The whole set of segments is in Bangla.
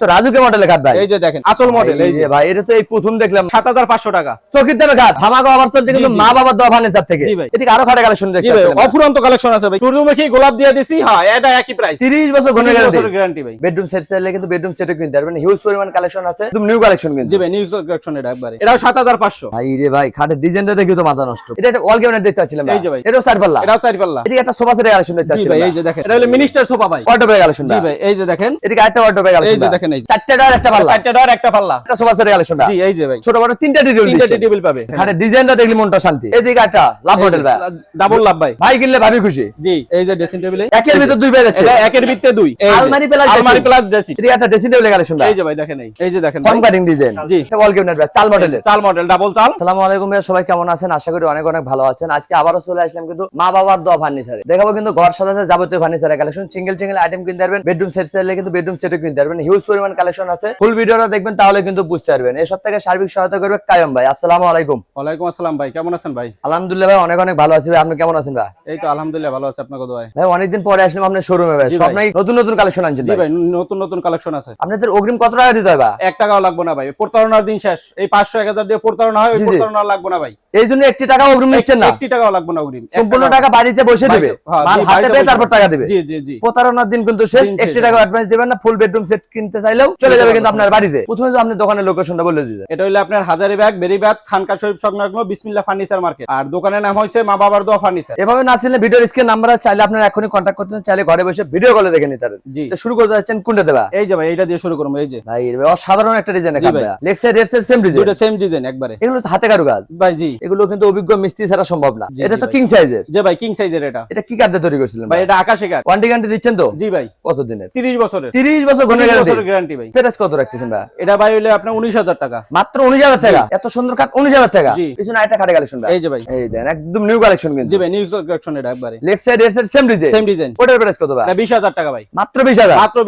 তো রাজুকে মডেলের খাট ভাই। এই যে দেখেন আসল মডেল এই যে। ভাই এটা তো এই প্রথম দেখলাম। সাত হাজার পাঁচশো টাকা। চকির দামে খাট। ধামাকা অফার চলছে কিন্তু জি, জি। মা বাবার দেওয়া ফার্নিচার থেকে। জি। এদিকে আরও খাটে কালেকশন জি দেখতে ভাই অফুরন্ত কালেকশন আছে ভাই। সূর্যমুখী গোলাপ দিয়ে দিছি? হ্যাঁ এটা একই প্রাইস 30 বছর ঘন গ্যারান্টি ভাই। বেডরুম সেট চাইলে কিন্তু বেডরুম সেটও কিনতে পারবেন। হিউজ পরিমাণ কালেকশন আছে। একদম নিউ কালেকশন কিন্তু। জি ভাই নিউ কালেকশন এটা একবারে। এটাও সাত হাজার পাঁচশো। ভাই রে ভাই খাটের ডিজাইনটা দেখে তো মাথা নষ্ট। এটা একটা অল ক্যাবিনেট দেখতে পাচ্ছিলাম এই যে ভাই। এটাও চার পাল্লা। এটাও চার পাল্লা। এদিকে একটা সোফা সেটের কালেকশন দেখতে জি পাচ্ছিলাম ভাই এই যে দেখেন। এটা হলো মিনিস্টার সোফা ভাই। ওয়ার্ডরোবের কালেকশন জি ভাই এই যে দেখেন। এদিকে একটা ওয়ার্ডরোবের কালেকশন এই যে দেখেন এই চারটা ডোর একটা পাল্লা। চারটা ডোর একটা পাল্লা। একটা সোফা সেটের কালেকশন জি এই যে ভাই। ছোট বড় তিনটা তিনটা টেবিল পাবে। খাটের ডিজাইনটা দেখলি মনটা শান্তি। এদিকে একটা লাভ মডেল ভাই। ডাবল লাভ ভাই। ভাই কিনলে ভাবি খুশি। জি। এই যে ড্রেসিং টেবিলে একের ভিতর দুই পেয়ে যাচ্ছে। এটা একের ভিত্তে দুই। আলমারি প্লাস আলমারি প্লাস ড্রেসিং এদিকে একটা ড্রেসিং কালেকশন এই যে ভাই দেখেন এই। এই যে দেখেন ফর্ম কাটিং ডিজাইন জি। এটা অল ক্যাবিনেট ভাই চাল মডেলের চাল মডেল ডাবল চাল। আসসালামু আলাইকুম ভাইয়া সবাই কেমন আছেন? আশা করি অনেক অনেক ভালো আছেন। আজকে আবারও চলে আসলাম কিন্তু মা বাবার দোয়া ফার্নিচারে দেখাবো কিন্তু ঘর সাজাতে যাবতীয় ফার্নিচারের কালেকশন সিঙ্গেল সিঙ্গেল আইটেম কিনতে পারবেন বেডরুম সেট চাইলে কিন্তু বেডরুম সেটও কিনতে পারবেন। হিউজ পরিমাণ কালেকশন আছে। ফুল ভিডিওটা দেখবেন তাহলে কিন্তু বুঝতে পারবেন। এই সব থেকে সার্বিক সহায়তা করবে কায়ম ভাই। আসসালামু আলাইকুম। ওয়ালাইকুম আসসালাম ভাই কেমন আছেন ভাই? আলহামদুলিল্লাহ ভাই অনেক অনেক ভালো আছি ভাই। আপনি কেমন আছেন ভাই? এই তো আলহামদুলিল্লাহ ভালো আছে আপনাকে দোয়ায়। ভাই অনেকদিন পরে আসলাম আপনার শোরুমে ভাই। সব নাই নতুন নতুন কালেকশন আনছেন জি ভাই? নতুন নতুন কালেকশন আছে। আপনাদের অগ্রিম কত টাকা দিতে হয় ভাই? এক টাকাও লাগবে না ভাই প্রতারণার দিন শেষ। এই পাঁচশো এক হাজার দিয়ে প্রতারণা হয় ওই। প্রতারণা লাগবে না ভাই। এই জন্য একটি টাকা অগ্রিম নিচ্ছেন না? একটি টাকাও লাগবে না অগ্রিম সম্পূর্ণ টাকা বাড়িতে বসে দেবে। হ্যাঁ, মাল হাতে পেয়ে তারপর টাকা দেবে। জি জি জি। প্রতারণার দিন কিন্তু শেষ দিন একটি টাকা অ্যাডভান্স দিবেন না ফুল বেডরুম সেট কিনতে চাইলেও চলে যাবে কিন্তু আপনার বাড়িতে। প্রথমে তো আপনি দোকানের লোকেশনটা বলে দিতে এটা হইল আপনার হাজারি ব্যাগ বেরিবাদ খানকা শরীফ সংলগ্ন বিসমিল্লাহ ফার্নিচার মার্কেট। আর দোকানের নাম হয়েছে মা বাবার দোয়া ফার্নিচার। এভাবে না ছিল ভিডিওর স্ক্রিন নাম্বার চাইলে আপনারা এখনই কন্ট্যাক্ট করতে চাইলে ঘরে বসে ভিডিও কলে দেখে নিতে পারেন। জি। তো শুরু করতে যাচ্ছেন কোনটা দেবা? এই যে ভাই এটা দিয়ে শুরু করব এই যে। ভাই এর অসাধারণ একটা ডিজাইন ভাই। লেক্স রেড সাইড সেম ডিজাইন দুটো সেম ডিজাইন একবারে। এগুলো তো হাতে কারু কাজ ভাই জি। এগুলো কিন্তু অভিজ্ঞ মিস্ত্রি ছাড়া সম্ভব না। এটা তো কিং সাইজের যে ভাই কিং সাইজের এটা। এটা কি কার্ডে তৈরি করছিলেন ভাই এটা আকাশে কাঠ। ওয়ান্টি গ্যারান্টি দিচ্ছেন তো? জি ভাই। কত দিনের তিরিশ বছরের। 30 বছর ঘন 30 গ্যারান্টি গ্যারান্টি ভাই। কত রাখতেছেন ভাই? এটা ভাই হইলে আপনার উনিশ হাজার টাকা। মাত্র উনিশ হাজার টাকা? এত সুন্দর টাকা? পিছনে আরেকটা খাটে কালেকশন এই যে ভাই। এই দেন একদম নিউ কালেকশন কিন্তু। জি ভাই নিউ কালেকশন এটা একবারে। Side red side same design same design ওটার প্রাইস কত ভাই? এটা টাকা ভাই। মাত্র মাত্র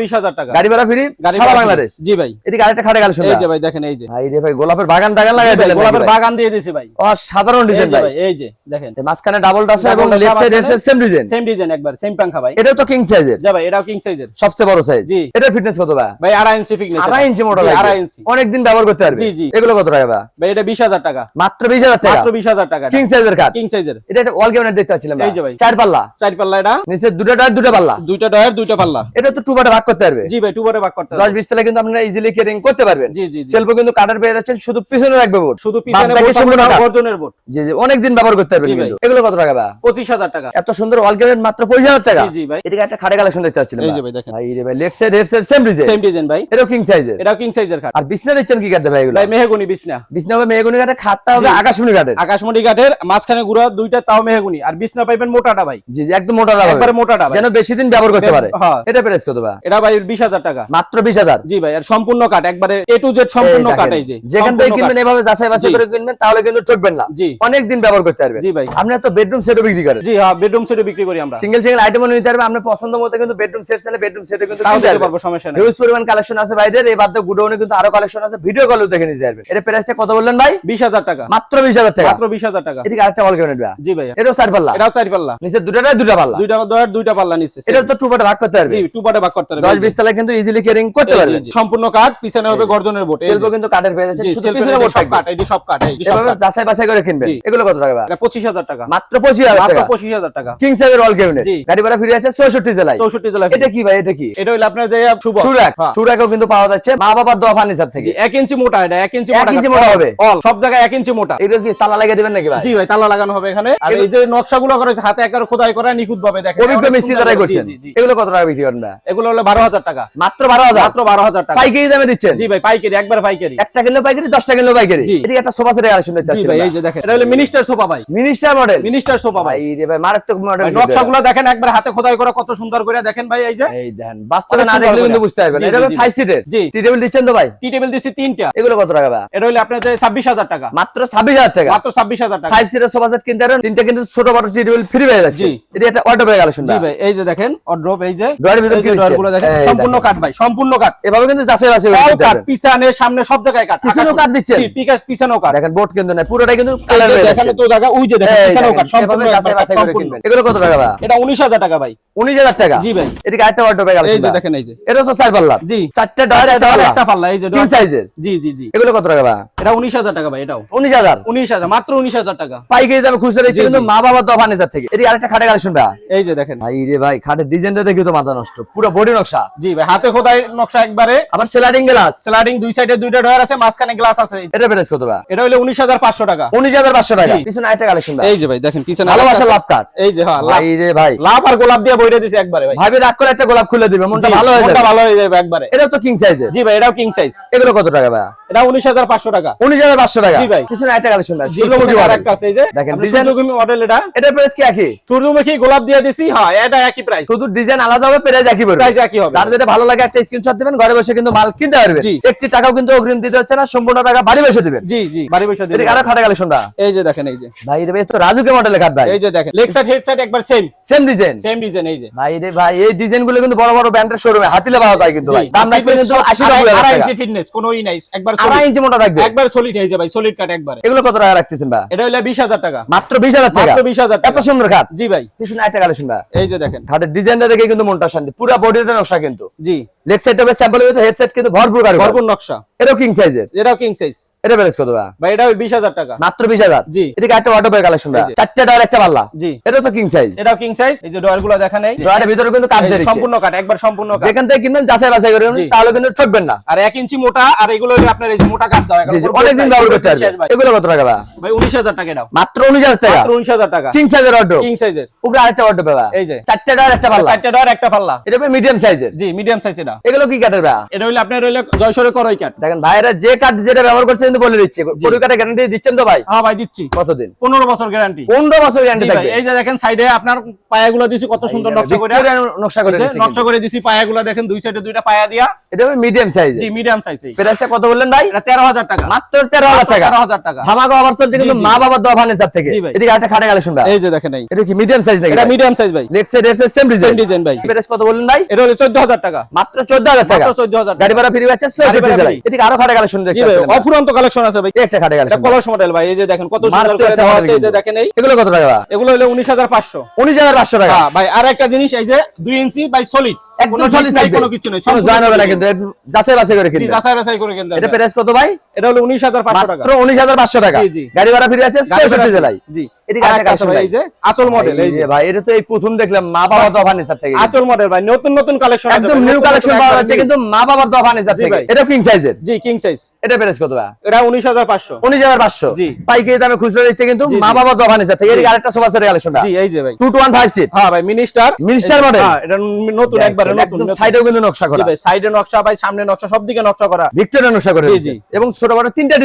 টাকা। গাড়ি ভাড়া ফ্রি গাড়ি ভাড়া বাংলাদেশ? জি ভাই। এদিকে আরেকটা খাটে কালেকশন এই যে ভাই দেখেন এই যে। ভাই রে ভাই গোলাপের বাগান টাগান লাগাই দিলেন গোলাপের বাগান দিয়ে দিয়েছে ভাই। অসাধারণ এই ডিজাইন ভাই। এই যে দেখেন। মাঝখানে ডাবল ডাসা এবং সাইড মাঝখানে। Side same design same design একবার সেম পাঙ্খা ভাই। এটাও তো কিং সাইজের যা ভাই এটাও কিং সাইজের সবচেয়ে বড় সাইজ জি। এটার ফিটনেস কত ভাই? ভাই আড়াই ইঞ্চি ফিটনেস আড়াই ইঞ্চি মোটা আড়াই ইঞ্চি। অনেকদিন ব্যবহার করতে পারবে। জি, জি। এগুলো কত টাকা ভাই ভাই এটা বিশ হাজার টাকা। মাত্র বিশ হাজার টাকা? মাত্র বিশ হাজার টাকা কিং সাইজের কাঠ কিং সাইজের এটা একটা অল ক্যাবিনেট দেখতে পাচ্ছিলাম এই যে ভাই। চার পাল্লা? চার পাল্লা এটা। নিচে দুটো টায়ার দুটো পাল্লা? দুইটা ডয়ার দুইটা পাল্লা। এটা তো টু পার্টে ভাগ করতে পারবে। জি ভাই টু বারে ভাগ করতে হবে। দশ বিশ তলা কিন্তু আপনারা ইজিলি কেরিং করতে পারবেন। জি জি জি। সেলফও কিন্তু কাটার পেয়ে যাচ্ছেন শুধু পিছনে রাখবে বোর্ড শুধু পিছনে বোর্ড সম্পূর্ণ থাকবে না, কাঠ। গর্জনের বোর্ড জি জি অনেকদিন ব্যবহার করতে পারবেন কিন্তু। এগুলো কত টাকা ভাই পঁচিশ হাজার টাকা। এত সুন্দর অল ক্যাবিনেট মাত্র পঁচিশ হাজার টাকা। জি জি ভাই। এদিকে একটা খাটে কালেকশন দেখতে পাচ্ছিলাম এই যে ভাই দেখেন। ভাই রে ভাই leg side head side same design same design ভাই। এটাও কিং সাইজের এটাও কিং সাইজের খাট। আর বিছনা দিচ্ছেন কি ভাই এগুলো? ভাই মেহগুনি বিছনা। বিছনা হবে মেয়েগুনি কাটে খাটটা হবে আকাশমণি কাটের আকাশমণি কাঠের মাঝখানে গুড়া দুইটা তাও মেহগুনি। আর বিছনা পাইবেন মোটাটা ভাই। জি জি একদম মোটা একবারে মোটাটা যেন বেশি দিন ব্যবহার করতে পারে। হ্যাঁ। এটা প্রাইস কত ভাই? এটা ভাই বিশ হাজার টাকা। মাত্র বিশ হাজার? জি ভাই আর সম্পূর্ণ কাঠ একবারে এ টু জেড সম্পূর্ণ দেখেন, এই যে। যেখান থেকে কিনবেন এভাবে যাচাই বাছাই করে কিনবেন তাহলে কিন্তু ঠকবেন না। জি। অনেক দিন ব্যবহার করতে পারবেন। জি ভাই। আপনি তো বেডরুম সেটও বিক্রি করেন। জি হ্যাঁ বেডরুম সেটও বিক্রি করি আমরা। সিঙ্গেল সিঙ্গেল আইটেমও নিতে পারবেন। আপনার পছন্দ মতো কিন্তু বেডরুম সেট চাইলে বেডরুম সেটও কিন্তু পারব সমস্যা নেই। হিউজ পরিমাণ কালেকশন আছে ভাইদের এই বাদ গুডাউনে কিন্তু আরও কালেকশন আছে ভিডিও কলেও দেখে নিতে পারবেন এটা প্রাইসটা কত বললেন ভাই? বিশ হাজার টাকা। মাত্র বিশ হাজার টাকা। মাত্র বিশ হাজার টাকা। এদিকে আরেকটা বল কেমন ভাই জি ভাই। এটাও চার পাল্লা। এটাও চার পাল্লা। নিচে দুটাটা দুটা পাল্লা। দুইটা দয়ার দুইটা পাল্লা নিচ্ছে এটা তো টু পার্টে ভাগ করতে পারবে। জি টু পার্টে ভাগ করতে এই যে। বিশ তলা কিন্তু ইজিলি কেয়ারিং করতে পারবে। সম্পূর্ণ কাঠ পিছনে হবে গর্জনের বোর্ড সেলফও কিন্তু কাঠের পেয়ে যাচ্ছে শুধু পিছনে এটা বোর্ড সব কাঠ এটি সব কাঠ এটি এভাবে যাচাই বাছাই করে কিনবেন। এগুলো কত টাকা? ভাই এটা পঁচিশ হাজার টাকা। মাত্র পঁচিশ হাজার মাত্র টাকা। পঁচিশ হাজার টাকা। কিং সাইজের অল ক্যাবিনেট জি। গাড়ি ভাড়া ফিরে আছে চৌষট্টি জেলায়। চৌষট্টি জেলা এটা কি ভাই? এটা কি? এটা হইল আপনার যে শুভ সুরাক। সুরাকও কিন্তু পাওয়া যাচ্ছে মা বাবার দোয়া ফার্নিচার থেকে। এক ইঞ্চি মোটা এটা এক ইঞ্চি মোটা ইঞ্চি মোটা হবে। সব জায়গায় এক ইঞ্চি মোটা। এটা কি তালা লাগিয়ে দিবেন নাকি ভাই? জি ভাই তালা লাগানো হবে এখানে। আর এই যে নকশাগুলো করেছে হাতে একার খোদাই করা নিখুঁত ভাবে দেখেন অভিজ্ঞ মিস্ত্রি দ্বারাই করছেন। এগুলো কত টাকা বিক্রি করেন এগুলো হলো বারো হাজার টাকা। মাত্র বারো হাজার? মাত্র বারো হাজার টাকা। পাইকারি দামে দিচ্ছেন? জি ভাই পাইকারি একবার পাইকারি। একটা কিলো পাইকারি দশটা কিলো পাইকারি। এদিকে একটা সোফা সেটের কালেকশন দেখতে জি ভাই এই যে দেখেন এটা হলো মিনিস্টার সোফা ভাই। মিনিস্টার মডেল মিনিস্টার সোফা ভাই। রে ভাই মারাত্মক মডেল নকশাগুলো দেখেন একবার হাতে খোদাই করা কত সুন্দর করে দেখেন ভাই এই যে। এই দেন বাস্তবে না দেখলে কিন্তু বুঝতে পারবেন। এটা জি, জি। সিটের জি। টি টেবিল দিচ্ছেন তো ভাই? টি টেবিল দিছি তিনটা। এগুলো কত টাকা ভাই? এটা হলো আপনার যে ছাব্বিশ হাজার টাকা। মাত্র ছাব্বিশ হাজার টাকা। মাত্র ছাব্বিশ হাজার টাকা। ফাইভ সিটের সোফা সেট কিনতে পারেন তিনটা কিন্তু ছোট বড় টি টেবিল ফ্রি পেয়ে যাচ্ছে এটা একটা অটো কালেকশন জি ভাই। এই যে দেখেন অড্রপ এই যে ড্রয়ের ভিতর কি ড্রয়ারগুলো দেখেন সম্পূর্ণ দেখেন। ভাই সম্পূর্ণ কাঠ। এভাবে কিন্তু যাচাই বাছাই করে All কিনতে কাঠ পারবেন। পিছনে সামনে সব জায়গায় কাঠ। পিছনেও আকাশ- কাঠ জি, পিকাস- পিছনেও কাঠ। দেখেন বোর্ড কিন্তু নাই পুরোটাই কিন্তু কালার হয়ে যাচ্ছে। তো জায়গা ওই যে দেখেন পিছনেও দেখেন, সম্পূর্ণ যাচাই বাছাই করে কিনবেন। এগুলো কত টাকা ভাই? এটা উনিশ হাজার টাকা ভাই। উনিশ হাজার টাকা? জি ভাই। এদিকে আরেকটা অটো পেয়ে এই যে দেখেন এই যে। এটা তো চার পাল্লা জি। চারটে ডয়ার একটা একটা একটা পাল্লা এই যে কিং সাইজের জি জি জি। এগুলো কত টাকা বা এটা উনিশ হাজার টাকা ভাই এটাও। উনিশ হাজার? মাত্র উনিশ হাজার টাকা। পাইকারি দামে খুচরা দিচ্ছে কিন্তু মা বাবার তো ফার্নিচার থেকে। এটি আরেকটা খাটে কালেকশন ভাই। এই যে দেখেন। ভাই রে ভাই খাটের ডিজাইনটা দেখি তো মাথা নষ্ট। পুরো বডি নকশা। জি ভাই হাতে খোদাই নকশা একবারে। আবার সেলারিং গ্লাস স্লাইডিং দুই সাইডে দুইটা ডয়ার আছে মাঝখানে গ্লাস আছে। এটা প্রাইস কত ভাই? এটা হলো উনিশ হাজার পাঁচশো টাকা। উনিশ হাজার পাঁচশো টাকা। পিছনে আরেকটা কালেকশন ভাই। এই যে ভাই দেখেন পিছনে ভালোবাসা লাভ কাট এই যে হ্যাঁ ভাই রে ভাই। লাভ আর গোলাপ দিয়ে বইটা দিছে একবারে ভাই। ভাবি রাগ করে একটা গোলাপ খুলে দিবে মনটা ভালো হয়ে মনটা যাবে। ভালো হয়ে যাবে একবারে। এটা তো কিং সাইজের জি ভাই এটাও কিং সাইজ এগুলো কত টাকা ভাই এটা উনিশ হাজার পাঁচশো টাকা। উনিশ হাজার পাঁচশো টাকা। জি ভাই। পিছনে আরেকটা কালেকশন ভাই সূর্যমুখী model। আছে এই যে। দেখেন, সূর্যমুখী মডেল এটা। এটা প্রাইস কি একই? সূর্যমুখী গোলাপ দিয়ে দিছি হ্যাঁ এটা একই প্রাইস শুধু ডিজাইন আলাদা হবে প্রাইস একই পড়বে। প্রাইস একই হবে। যার যেটা ভালো লাগে একটা স্ক্রিনশট দিবেন ঘরে বসে কিন্তু মাল কিনতে পারবেন। জি। একটি টাকাও কিন্তু অগ্রিম দিতে হচ্ছে না সম্পূর্ণ টাকা বাড়ি বসে দিবেন। জি জি বাড়ি বসে এটা দিবেন। কারও খাটা কালেকশন এই যে দেখেন এই যে। ভাই ভাই তো রাজুকে মডেলের খাট ভাই। এই যে দেখেন লেগ সাইড হেড সাইড একবার same same design same design এই যে। ভাই রে ভাই এই ডিজাইনগুলো কিন্তু বড় বড় ব্র্যান্ডের শোরুমে হাতিলে পাওয়া যায় কিন্তু ভাই। দাম কিন্তু আশি টাকা। আড়াই ইঞ্চি ফিটনেস কোনোই নাই। একবার আড়াই ইঞ্চি মোটা থাকবে। একবার সলিড হয়ে যাবে সলিড কাট একবারে। এগুলো কত টাকা রাখতেছেন ভাই? এটা হলো বিশ হাজার টাকা। মাত্র বিশ হাজার টাকা? মাত্র বিশ হাজার এত সুন্দর খাট? জি ভাই। পিছনে একটা কালেকশন ভাই। এই যে দেখেন। খাটের ডিজাইনটা দেখে কিন্তু মনটা শান্তি। পুরো বডিতে নকশা কিন্তু। জি। লেগ সাইড হবে স্যাম্পল হবে হেডসেট কিন্তু ভরপুর কারণ ভরপুর নকশা। এটাও কিং সাইজের এটাও কিং সাইজ এটা কত ভাই? টাকা। মাত্র বিশ হাজার? জি। এটা একটা কালেকশন ভাই? এই ডয়ার একটা পাল্লা? জি। এটা তো কিং সাইজ এটাও কিং সাইজ এই যে ডয়ারের ভিতরে কিন্তু কাট সম্পূর্ণ কাট একবার সম্পূর্ণ কাট যেখান থেকে কিনবেন যাচাই বাছাই করে। তাহলে কিন্তু ঠকবেন না। আর এক ইঞ্চি মোটা আর এগুলো আপনার এই যে মোটা কাট দেওয়া জি জি অনেকদিন ব্যবহার করতে পারবে। এগুলো কত টাকা ভাই? ভাই উনিশ হাজার টাকা এটাও। মাত্র উনিশ হাজার টাকা? উনিশ হাজার টাকা। কিং সাইজের অর্ডার কিং সাইজের উপরে আরেকটা অর্ডার পাবা এই যে। চারটে ডয়ার একটা পাল্লা। চারটে ডয়ার একটা পাল্লা। এটা মিডিয়াম সাইজের জি মিডিয়াম সাইজ এটা। এগুলো কি কাটের ভাই? এটা হইল আপনার হইল জয়সরে করই কাট দেখেন ভাইরা যে কাঠ যেটা ব্যবহার করছে কিন্তু বলে দিচ্ছে। গ্যারান্টি দিচ্ছেন তো ভাই? হ্যাঁ ভাই দিচ্ছি। কতদিন? পনেরো বছর গ্যারান্টি পনেরো বছর গ্যারান্টি থাকবে। এই যে দেখেন সাইডে আপনার পায়াগুলো দিছি কত সুন্দর নকশা করে। নকশা করে নকশা করে দিছি পায়াগুলো দেখেন দুই সাইডে দুইটা পায়া দিয়া? এটা মিডিয়াম সাইজ জি মিডিয়াম সাইজ প্রাইসটা কত বললেন ভাই? এটা তেরো হাজার টাকা। মাত্র তেরো হাজার টাকা। তেরো হাজার টাকা। ধামাকা অফার চলছে কিন্তু জি, জি। মা বাবার দোয়া ফার্নিচার থেকে। জি একটা খাটে কালেকশন ভাই। এই যে দেখেন এই। এটা কি মিডিয়াম সাইজ নাকি এটা মিডিয়াম সাইজ ভাই। লেগ সাইড এর সেম সেম ডিজাইন ডিজাইন ভাই। প্রাইস কত বললেন ভাই? এটা হলো চোদ্দ হাজার টাকা। মাত্র 14000 টাকা। মাত্র চোদ্দ হাজার গাড়ি ভাড়া ফ্রি আছে গাড়ি 66 ভাড়া জেলায় free। এদিকে আরও খাটে কালেকশন জি ভাই অফুরন্ত কালেকশন আছে ভাই। একটা খাটে এটা কলস মডেল ভাই। এই যে দেখেন কত সুন্দর মাত্র করে দেওয়া আছে এই যে দেখেন এই। এগুলো কত টাকা এগুলো হলো উনিশ হাজার পাঁচশো। 19500 টাকা। হ্যাঁ ভাই আর একটা জিনিস এই যে দুই ইঞ্চি বাই সলিড একদম কোনো solid ডিপ নাই থাকবে। কোনো কিছু নেই কোনো সম্পূর্ণ হবে না কিন্তু যাচাই বাছাই করে জি যাচাই বাছাই করে কিনতে এটা হবে। প্রাইস কত ভাই? এটা হলো উনিশ হাজার পাঁচশো টাকা। মাত্র 19500 টাকা। জি, জি। গাড়ি ভাড়া ফিরে আছে 66 জেলায়। জি। এদিকে আর আরেকটা একটা আছে ভাই। ভাই। এই যে আচল মডেল এই এই যে যে। ভাই এটা তো এই প্রথম দেখলাম মা বাবা দোয়া ফার্নিচার থেকে। আচল মডেল ভাই নতুন নতুন কালেকশন একদম নিউ কালেকশন পাওয়া যাচ্ছে কিন্তু মা বাবার দোয়া ফার্নিচার থেকে। এটা কিং সাইজের জি কিং সাইজ এটা প্রাইস কত ভাই? এটা উনিশ হাজার পাঁচশো। 19500 জি। পাইকারি দামে খুচরা দিচ্ছে কিন্তু মা বাবার দোয়া ফার্নিচার থেকে। এদিকে আরেকটা সোফা সেটের কালেকশন জি এই যে ভাই। 2215 সিট হ্যাঁ ভাই মিনিস্টার Minister model? হ্যাঁ এটা নতুন একবারে নতুন সাইডেও কিন্তু নকশা জি করা ভাই সাইডে নকশা ভাই সামনে নকশা সব দিকে নকশা করা। ভিক্টোরিয়া নকশা করে জি, জি। এবং ছোট বড় তিনটা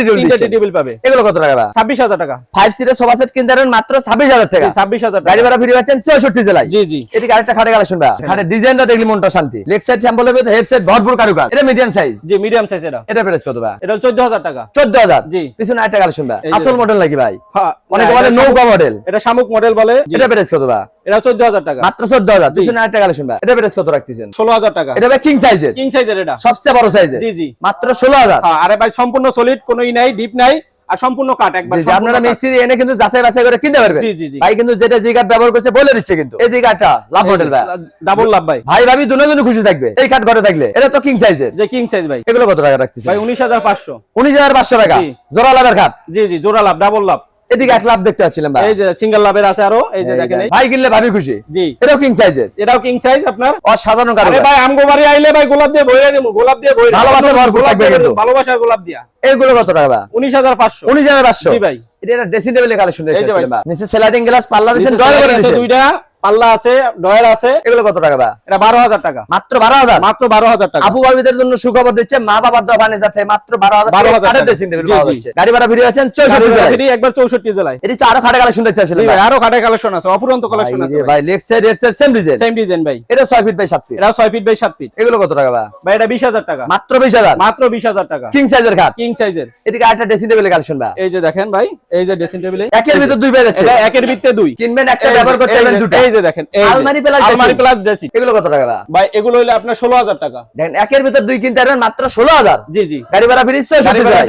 টেবিল পাবে। এগুলো কত টাকা ভাই? ছাব্বিশ হাজার টাকা। 5 সিটের সোফা সেট কিনতে মাত্র 26000 টাকা। ছাব্বিশ হাজার গাড়ি ভাড়া ফ্রি পাচ্ছেন 64 জেলায়। জি জি। এদিকে আরেকটা খাটে কালেকশন ভাই খাটের ডিজাইনটা দেখলি মনটা শান্তি। লেগ সাইড স্যাম্পল হবে হেডসেট ভরপুর কারুকাজ। এটা মিডিয়াম সাইজ জি মিডিয়াম সাইজ এটা। এটা প্রাইস কত ভাই? এটা চোদ্দ হাজার টাকা। 14000 জি। পিছনে আরেকটা কালেকশন ভাই আসল মডেল নাকি ভাই? হ্যাঁ অনেকে বলে নৌকা মডেল এটা শামুক মডেল বলে। এটা প্রাইস কত ভাই? এটা চোদ্দ হাজার টাকা। মাত্র 14000 পিছনে আরেকটা কালেকশন ভাই এটা প্রাইস কত রাখতেছেন? ষোলো হাজার টাকা। এটা ভাই কিং সাইজের কিং সাইজের এটা। সবচেয়ে বড় সাইজের জি জি। মাত্র 16000 হ্যাঁ আরে ভাই সম্পূর্ণ সলিড কোনো ই নাই ডিপ নাই। আর সম্পূর্ণ কাট একবার আপনারা মিস্ত্রি এনে কিন্তু যাচাই বাছাই করে কিনতে পারবেন জি, জি। ভাই কিন্তু যেটা জি কার্ড ব্যবহার করছে বলে দিচ্ছে কিন্তু। এই জি কাঠটা লাভ হোটেল ভাই। ডাবল লাভ ভাই। ভাই ভাবি দুজনে খুশি থাকবে। এই কার্ড ঘরে থাকলে? এটা তো কিং সাইজের যে কিং সাইজ ভাই। এগুলো কত টাকা রাখতেছে ভাই উনিশ হাজার পাঁচশো। উনিশ হাজার পাঁচশো টাকা? জি। জোড়া লাভের জি জি জোড়া লাভ ডাবল লাভ। এদিকে এক লাভ দেখতে পাচ্ছিলাম ভাই। এই যে সিঙ্গেল লাভের আছে আরও এই যে দেখেন ভাই কিনলে ভাবি খুশি। জি। এটাও কিং সাইজের এটাও কিং সাইজ আপনার। অসাধারণ আরে কারণ ভাই আমগো বাড়ি আইলে ভাই গোলাপ দিয়ে ভরে দেবো গোলাপ দিয়ে ভরে ভালোবাসার ভরপুর গোলাপ থাকবে দিয়ে কিন্তু। ভালোবাসার গোলাপ দিয়া। এগুলো কত টাকা ভাই? উনিশ হাজার পাঁচশো। উনিশ হাজার পাঁচশো। জি ভাই। এটা ড্রেসিং টেবিলের কালেকশন এই যে ভাই। নিচে স্লাইডিং গ্লাস পাল্লা দিয়েছেন। দুইটা। পাল্লা আছে ডয়ার আছে। এগুলো কত টাকা ভাই? এটা বারো হাজার টাকা। মাত্র বারো হাজার? মাত্র বারো হাজার টাকা। আপু ভাবিদের জন্য সুখবর দিচ্ছে মা বাবার দোয়া ফার্নিচার থেকে মাত্র বারো হাজার 12,000 টাকা টাকা। ড্রেসিং টেবিল জি, পাওয়া জি। যাচ্ছে গাড়ি ভাড়া ভিডিও আছেন চৌষট্টি জেলায় একবার চৌষট্টি জেলায় এটি তো আরও খাটে কালেকশন দেখতে আসলে ভাই। আরও খাটে কালেকশন আছে অপুরন্ত কালেকশন আছে ভাই। Leg side side same design same design ভাই। এটা ছয় ফিট বাই সাত ফিট এটাও ছয় ফিট বাই সাত ফিট এগুলো কত টাকা ভাই? এটা বিশ হাজার টাকা। মাত্র বিশ হাজার? মাত্র বিশ হাজার টাকা। কিং সাইজের খাট। কিং সাইজের এদিকে আরেকটা ড্রেসিং টেবিলের কালেকশন ভাই। এই যে দেখেন ভাই এই যে ড্রেসিং টেবিলে একের ভিতর দুই পেয়ে যাচ্ছে। এটা একের ভিত্তে দুই। কিনবেন একটা ব্যবহার করতে পারবেন দুটো। এই এই যে। দেখেন আলমারি plus আলমারি প্লাস ড্রেসিং। এগুলো কত টাকা? ভাই? ভাই এগুলো হইলে আপনার ষোলো হাজার টাকা। দেখেন একের ভিতর দুই কিনতে পারবেন মাত্র ষোলো হাজার। জি জি। গাড়ি ভাড়া ফিরিস গাড়ি ভাড়া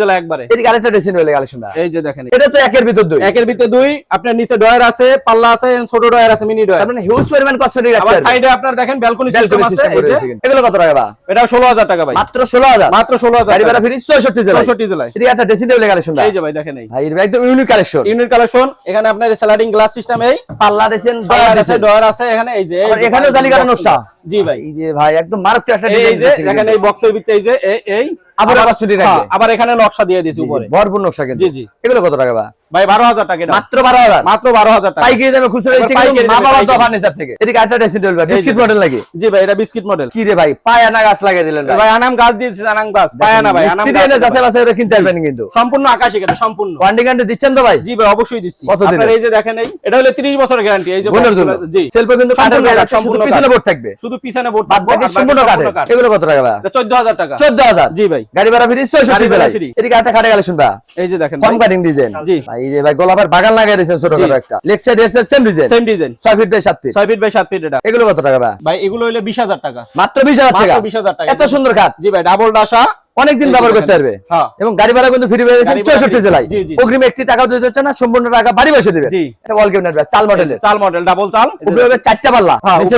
জেলা একবারে। এদিকে আরেকটা ড্রেসিং রয়েছে কালেকশন এই যে দেখেন। এটা তো একের ভিতর দুই। একের ভিতরে দুই আপনার নিচে ডয়ার আছে পাল্লা আছে ছোট ডয়ার আছে মিনি ডয়ার মানে হিউজ পরিমাণ কসমেটিক আবার সাইডে আপনার দেখেন ব্যালকনি সিস্টেম আছে এই যে। এগুলো কত টাকা এটা ষোলো হাজার টাকা ভাই। মাত্র গাড়ি ভাড়া জেলা একটা ড্রেসিং টেবিল কালেকশন এই যে ভাই দেখেন এই। ভাই একদম ইউনিক কালেকশন এখানে আপনার স্লাইডিং গ্লাস সিস্টেম এই। পাল্লা ড্রেসিং ডয়ার আছে ডলার আছে এখানে এই যে এখানে জালি এখানেও জালিকাটা নকশা। জি ভাই। এই যে ভাই একদম মারাত্মক একটা এই এই যে ডিজাইন এই বক্সের ভিতরে এই যে এই আবার আবার- হ্যাঁ, রাখবে। আবার এখানে নকশা দিয়ে দিয়েছি উপরে। ভরপুর নকশা কিন্তু। জি, জি। এগুলো কত টাকা ভাই? ভাই বারো হাজার টাকা মাত্র বারো হাজার? মাত্র বারো হাজার টাকা। পাইকারি দামে খুচরো দিচ্ছে কিন্তু মা বাবার তো ফার্নিচার থেকে। এদিকে ড্রেসিং টেবিল ভাই বিস্কিট মডেল নাকি? জি ভাই এটা বিস্কিট মডেল কি রে ভাই পায়া না গাছ লাগিয়ে দিলেন ভাই। ভাই আনাম গাছ দিয়েছে আনাম গাছ। পায় না ভাই আনাম গাছ যাচাই ভাই। কিনতে পারবেন কিন্তু। সম্পূর্ণ আকাশি এটা সম্পূর্ণ। ওয়ান্ডি গ্যারান্টি দিচ্ছেন তো ভাই? জি ভাই অবশ্যই দিচ্ছি? আপনার এই যে দেখেন এই এটা হলো 30 বছরের গ্যারান্টি এই যে জন্য জি। সেলফে কিন্তু সম্পূর্ণ পিছনে বোর্ড থাকবে। শুধু পিছনে বোর্ড থাকবে সম্পূর্ণ কাঠের এগুলো কত টাকা ভাই? চোদ্দ হাজার টাকা। চোদ্দ হাজার? জি ভাই। গাড়ি ভাড়া গাড়ি ভাড়া জেলায় এদিকে একটা কাটে কালেকশন ভাই এই যে দেখেন কম কাটিং ডিজাইন জি। ভাই এই যে ভাই গোলাপের বাগান লাগাই দিয়েছেন ছোট। ছোট একটা। সাইড এর same design same design 6 feet by 7 feet 6 feet by 7 feet এটা। এগুলো কত টাকা ভাই? ভাই এগুলো হইলে বিশ হাজার টাকা। মাত্র বিশ হাজার টাকা। মাত্র 20,000 টাকা। এত সুন্দর খাট। জি ভাই ডাবল ডাসা অনেকদিন ব্যবহার করতে পারবে। হ্যাঁ। এবং গাড়ি ভাড়া কিন্তু ফ্রি পেয়ে চৌষট্টি জেলায়। অগ্রিম একটি টাকা দিতে হচ্ছে না সম্পূর্ণ টাকা বাড়ি বসে দিবে। এটা চাল মডেলের চাল মডেল ডাবল চাল। উপরে হবে চারটা পাল্লা হ্যাঁ, নিচে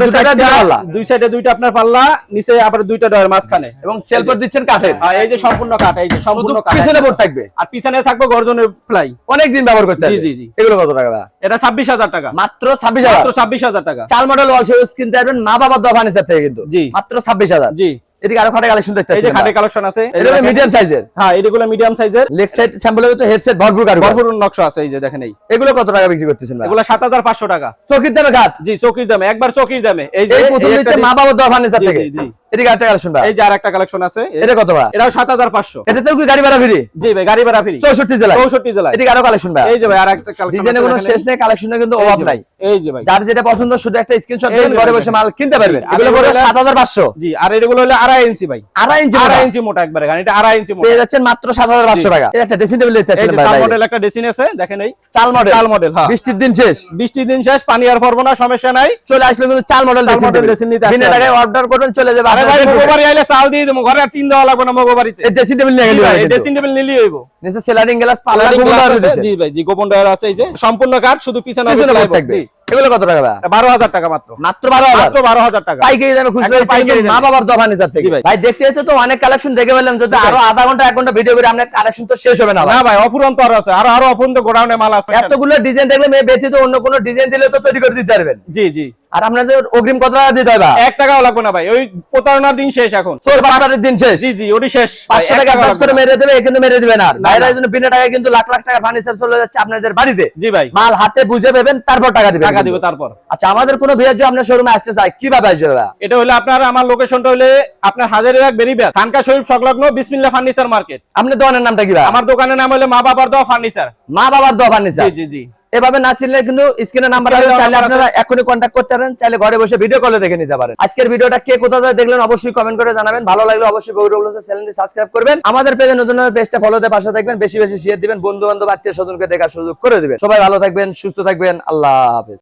পাল্লা। দুই সাইডে দুইটা আপনার পাল্লা নিচে আবার দুইটা ডয়ের মাঝখানে। এবং সেলফর দিচ্ছেন কাঠের। আর এই যে সম্পূর্ণ কাঠ এই যে সম্পূর্ণ কাঠ। পিছনে বোর্ড থাকবে। আর পিছনে থাকবে গর্জনের ফ্লাই অনেক দিন ব্যবহার করতে জি, পারবে জি, জি। এগুলো কত টাকা এটা ছাব্বিশ হাজার টাকা। মাত্র ছাব্বিশ হাজার। মাত্র ছাব্বিশ হাজার টাকা। চাল মডেল ওয়াল সেউজ কিনতে পারবেন মা বাবার দোকান ফার্নিচার থেকে কিন্তু। জি। মাত্র ছাব্বিশ হাজার। জি। এদিকে আরও খাটে কালেকশন দেখতে এই যে খাটে কালেকশন আছে এটা মিডিয়াম সাইজের হ্যাঁ এগুলো মিডিয়াম সাইজের লেগ সাইড স্যাম্পলের তো হেডসেট ভরপুর কারু ভরপুর নকশা আছে এই যে দেখেন এই। এগুলো কত টাকা বিক্রি করতেছেন ভাই? এগুলো সাত হাজার পাঁচশো টাকা। চকির দামে খাট? জি চকির দামে একবার চকির দামে। এই যে প্রথম মা বাবা দোকান ফার্নিচার থেকে? জি, জি। এদিকে আরেকটা কালেকশন এই যে আর একটা কালেকশন আছে এটা কত ভাই? এটাও সাত হাজার পাঁচশো। এটাতেও কি গাড়ি ভাড়া ফ্রি? জি ভাই গাড়ি ভাড়া ফ্রি। চৌষট্টি জেলায়। চৌষট্টি জেলায়। এদিকে আরও কালেকশন ভাই। এই যে ভাই আর একটা কালেকশন ডিজাইনের কোনো শেষ নেই কালেকশনের কিন্তু অভাব নাই। এই যে ভাই। যার যেটা পছন্দ শুধু একটা স্ক্রিনশট এই ঘরে বসে মাল কিনতে পারবেন। এগুলো এগুলো পড়বে হলো- সাত হাজার পাঁচশো। জি আর এগুলো হলো আড়াই ইঞ্চি ভাই। আড়াই ইঞ্চি আড়াই মোটা। ইঞ্চি মোটা একবারে গাড়িটা আড়াই ইঞ্চি মোটা। পেয়ে যাচ্ছেন মাত্র সাত হাজার পাঁচশো টাকা। এই একটা ড্রেসিং টেবিল এই ভাই চাল বাইরে। মডেল একটা ডেসিন আছে দেখেন এই। চাল মডেল চাল মডেল হ্যাঁ। বৃষ্টির দিন শেষ। বৃষ্টির দিন শেষ পানি আর পড়ব না সমস্যা নাই। চলে আসলে কিন্তু চাল মডেল ড্রেসিং নিতে আসতে বিনা টাকায় অর্ডার করবেন চলে যাবে আরে আপনার ভাই bedroom এ। মগবাড়ি আইলে চাল দিয়ে দেবো। ঘরে টিন দেওয়া লাগবে না মগবাড়িতে। ড্রেসিং টেবিল নিয়ে গেলে ভাই হবে কিন্তু। ড্রেসিং টেবিল নিলেই হইব। নিচে সেলারিং গ্লাস পাল্লা Sliding গোবর glass আর আছে, দিয়েছে। জি ভাই জি গোপন ডয়ার আছে এই যে সম্পূর্ণ কাঠ শুধু পিছনে পিছনে plywood, বোর্ড থাকবে। এগুলো কত টাকা বারো হাজার টাকা মাত্র। মাত্র বারো হাজার? মাত্র বারো হাজার টাকা। পাইকারি দামে খুচরো একদম দিচ্ছেন পাইকারি কিন্তু মা বাবার দোকান ফার্নিচার থেকে ভাই। ভাই দেখতে তো অনেক কালেকশন দেখে ফেললাম যদি আরও আধা ঘণ্টা এক ঘণ্টা ভিডিও করে আপনার কালেকশন তো শেষ হবে না ভাই। না ভাই অফুরন্ত আরও আছে। আরও আরও অফুরন্ত গোডাউনে মাল আছে। এতগুলো ডিজাইন দেখলে মেয়ে ব্যতীত অন্য কোনো ডিজাইন দিলে তো তৈরি করে দিতে পারবেন। জি জি। আর আপনাদের অগ্রিম কত টাকা দিতে হবে এক টাকাও লাগবে না ভাই ওই প্রতারণার দিন শেষ এখন। চোর বাজারের দিন শেষ? জি জি ওটি শেষ। পাঁচশো টাকা অ্যাডভান্স করে মেরে দেবে কিন্তু মেরে দিবে না। বাইরে জন্য বিনা টাকায় কিন্তু লাখ লাখ টাকা ফার্নিচার চলে যাচ্ছে আপনাদের বাড়িতে। জি ভাই। মাল হাতে বুঝে পাবেন তারপর টাকা দিবেন টাকা। দিব তারপর। আচ্ছা আমাদের কোনো ভিড় যদি আপনার শোরুমে আসতে চায় কীভাবে আসবে? এটা হলে আপনার আমার লোকেশনটা হলে আপনার হাজারিবাগ বেরিবাগ খানকা শরীফ সংলগ্ন বিসমিল্লা ফার্নিচার মার্কেট আপনার দোকানের নামটা কি ভাই? আমার দোকানের নাম হলে মা বাবার দেওয়া ফার্নিচার মা বাবার দোকান ফার্নিচার জি জি জি। এভাবে না চিনলে কিন্তু স্ক্রিনে নাম্বার আছে চাইলে আপনারা এখনই কন্ট্যাক্ট করতে পারেন চাইলে ঘরে বসে ভিডিও কলে দেখে নিতে পারেন। আজকের ভিডিওটা কে কোথা থেকে দেখলেন অবশ্যই কমেন্ট করে জানাবেন। ভালো লাগলে অবশ্যই গৌরব চ্যানেলটি সাবস্ক্রাইব করবেন। আমাদের পেজে নতুন পেজটা ফলোতে পাশে থাকবেন বেশি বেশি শেয়ার দিবেন বন্ধু বান্ধব আত্মীয় স্বজনকে দেখার সুযোগ করে দিবেন। সবাই ভালো থাকবেন সুস্থ থাকবেন আল্লাহ হাফেজ।